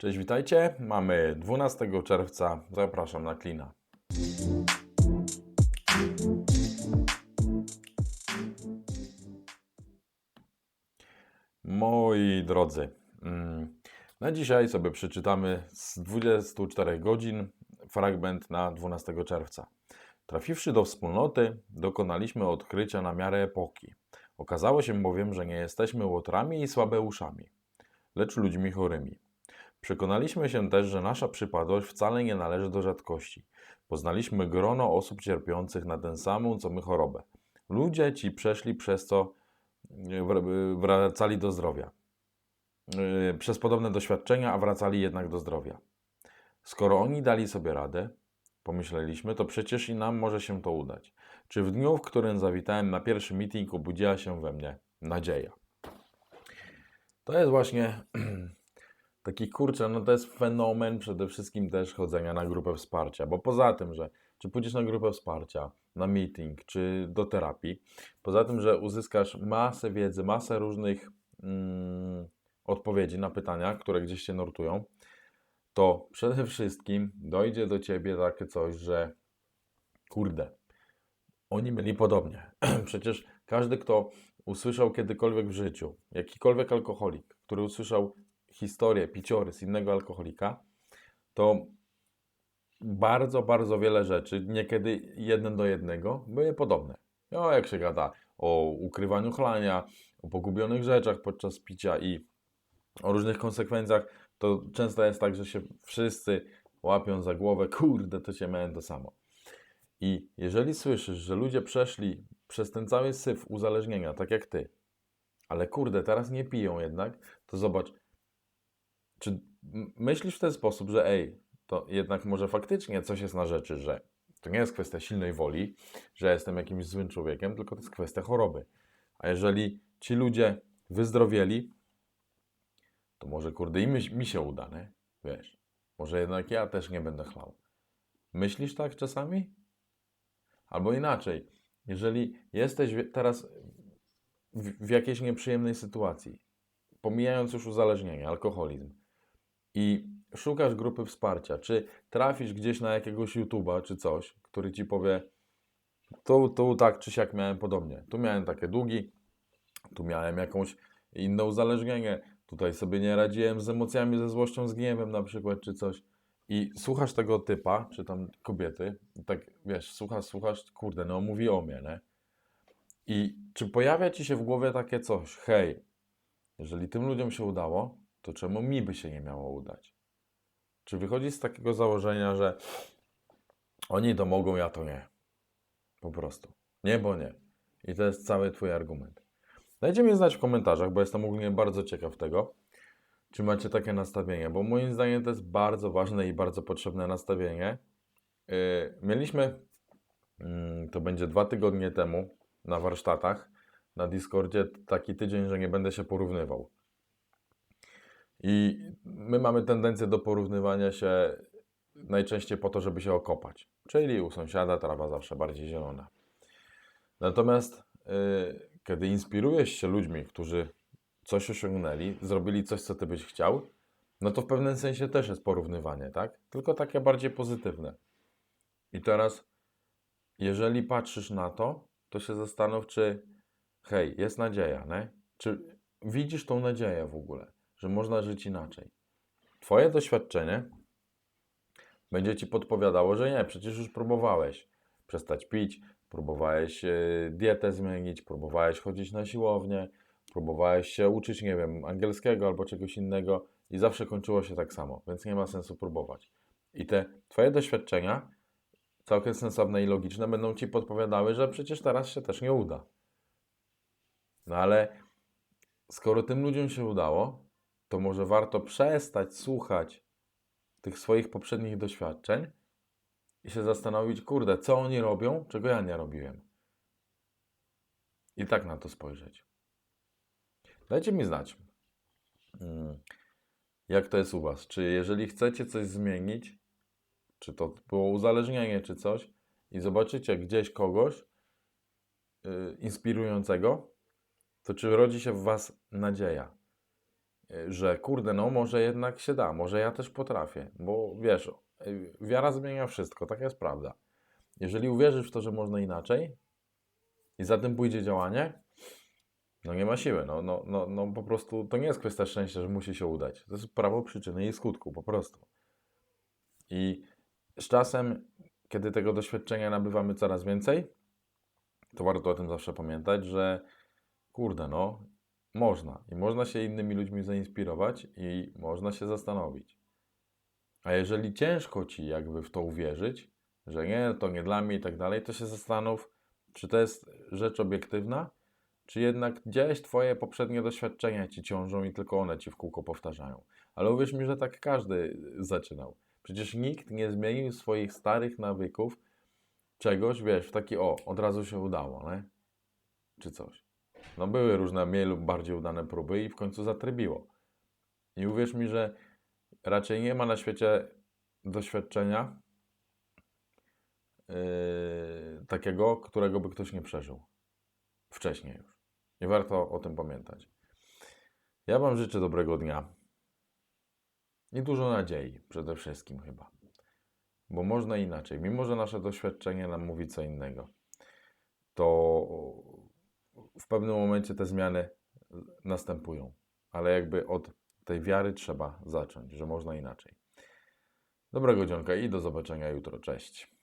Cześć, witajcie. Mamy 12 czerwca. Zapraszam na klina. Moi drodzy, mm, na dzisiaj sobie przeczytamy z 24 godzin fragment na 12 czerwca. Trafiwszy do wspólnoty, dokonaliśmy odkrycia na miarę epoki. Okazało się bowiem, że nie jesteśmy łotrami i słabeuszami, lecz ludźmi chorymi. Przekonaliśmy się też, że nasza przypadłość wcale nie należy do rzadkości. Poznaliśmy grono osób cierpiących na tę samą, co my chorobę. Ludzie ci przeszli przez co wr- wracali do zdrowia. Yy, Przez podobne doświadczenia, a wracali jednak do zdrowia. Skoro oni dali sobie radę, pomyśleliśmy, to przecież i nam może się to udać. Czy w dniu, w którym zawitałem na pierwszy meeting, obudziła się we mnie nadzieja? To jest właśnie taki kurczę, no to jest fenomen przede wszystkim też chodzenia na grupę wsparcia, bo poza tym, że czy pójdziesz na grupę wsparcia, na meeting, czy do terapii, poza tym, że uzyskasz masę wiedzy, masę różnych mm, odpowiedzi na pytania, które gdzieś się nurtują, to przede wszystkim dojdzie do ciebie takie coś, że kurde, oni byli podobnie. Przecież każdy, kto usłyszał kiedykolwiek w życiu, jakikolwiek alkoholik, który usłyszał historię, piciorys innego alkoholika, to bardzo, bardzo wiele rzeczy, niekiedy jeden do jednego, były podobne. No, jak się gada o ukrywaniu chlania, o pogubionych rzeczach podczas picia i o różnych konsekwencjach, to często jest tak, że się wszyscy łapią za głowę, kurde, to się miałem to samo. I jeżeli słyszysz, że ludzie przeszli przez ten cały syf uzależnienia, tak jak ty, ale kurde, teraz nie piją jednak, to zobacz, czy myślisz w ten sposób, że ej, to jednak może faktycznie coś jest na rzeczy, że to nie jest kwestia silnej woli, że jestem jakimś złym człowiekiem, tylko to jest kwestia choroby. A jeżeli ci ludzie wyzdrowieli, to może kurde i mi, mi się uda, nie? Wiesz, może jednak ja też nie będę chlał. Myślisz tak czasami? Albo inaczej, jeżeli jesteś teraz w, w jakiejś nieprzyjemnej sytuacji, pomijając już uzależnienie, alkoholizm, i szukasz grupy wsparcia, czy trafisz gdzieś na jakiegoś YouTube'a czy coś, który ci powie, tu, tu tak czy siak miałem podobnie, tu miałem takie długi, tu miałem jakąś inne uzależnienie, tutaj sobie nie radziłem z emocjami, ze złością, z gniewem na przykład, czy coś. I słuchasz tego typa, czy tam kobiety, tak wiesz, słuchasz, słuchasz, kurde, no mówi o mnie, nie? I czy pojawia ci się w głowie takie coś, hej, jeżeli tym ludziom się udało, to czemu mi by się nie miało udać? Czy wychodzi z takiego założenia, że oni to mogą, ja to nie? Po prostu. Nie, bo nie. I to jest cały Twój argument. Dajcie mi znać w komentarzach, bo jestem ogólnie bardzo ciekaw tego, czy macie takie nastawienie, bo moim zdaniem to jest bardzo ważne i bardzo potrzebne nastawienie. Yy, mieliśmy, mm, to będzie dwa tygodnie temu, na warsztatach na Discordzie taki tydzień, że nie będę się porównywał. I my mamy tendencję do porównywania się najczęściej po to, żeby się okopać. Czyli u sąsiada trawa zawsze bardziej zielona. Natomiast yy, kiedy inspirujesz się ludźmi, którzy coś osiągnęli, zrobili coś, co ty byś chciał, no to w pewnym sensie też jest porównywanie, tak? Tylko takie bardziej pozytywne. I teraz, jeżeli patrzysz na to, to się zastanów, czy hej, jest nadzieja, nie? Czy widzisz tą nadzieję w ogóle, że można żyć inaczej? Twoje doświadczenie będzie ci podpowiadało, że nie, przecież już próbowałeś przestać pić, próbowałeś e, dietę zmienić, próbowałeś chodzić na siłownię, próbowałeś się uczyć, nie wiem, angielskiego albo czegoś innego i zawsze kończyło się tak samo, więc nie ma sensu próbować. I te twoje doświadczenia, całkiem sensowne i logiczne, będą ci podpowiadały, że przecież teraz się też nie uda. No ale skoro tym ludziom się udało, to może warto przestać słuchać tych swoich poprzednich doświadczeń i się zastanowić, kurde, co oni robią, czego ja nie robiłem. I tak na to spojrzeć. Dajcie mi znać, mm, jak to jest u Was. Czy jeżeli chcecie coś zmienić, czy to było uzależnienie, czy coś, i zobaczycie gdzieś kogoś yy, inspirującego, to czy rodzi się w Was nadzieja? Że kurde, no może jednak się da, może ja też potrafię, bo wiesz, y, wiara zmienia wszystko, taka jest prawda. Jeżeli uwierzysz w to, że można inaczej i za tym pójdzie działanie, no nie ma siły, no, no, no, no po prostu to nie jest kwestia szczęścia, że musi się udać. To jest prawo przyczyny i skutku, po prostu. I z czasem, kiedy tego doświadczenia nabywamy coraz więcej, to warto o tym zawsze pamiętać, że kurde, no, można. I można się innymi ludźmi zainspirować i można się zastanowić. A jeżeli ciężko ci jakby w to uwierzyć, że nie, to nie dla mnie i tak dalej, to się zastanów, czy to jest rzecz obiektywna, czy jednak gdzieś twoje poprzednie doświadczenia ci ciążą i tylko one ci w kółko powtarzają. Ale uwierz mi, że tak każdy zaczynał. Przecież nikt nie zmienił swoich starych nawyków czegoś, wiesz, w taki o, od razu się udało, nie? Czy coś. No były różne mniej lub bardziej udane próby i w końcu zatrybiło. I uwierz mi, że raczej nie ma na świecie doświadczenia yy, takiego, którego by ktoś nie przeżył. Wcześniej już. I warto o tym pamiętać. Ja Wam życzę dobrego dnia. I dużo nadziei przede wszystkim chyba. Bo można inaczej. Mimo, że nasze doświadczenie nam mówi co innego, to pewnym momencie te zmiany następują. Ale jakby od tej wiary trzeba zacząć, że można inaczej. Dobrego dzionka i do zobaczenia jutro. Cześć.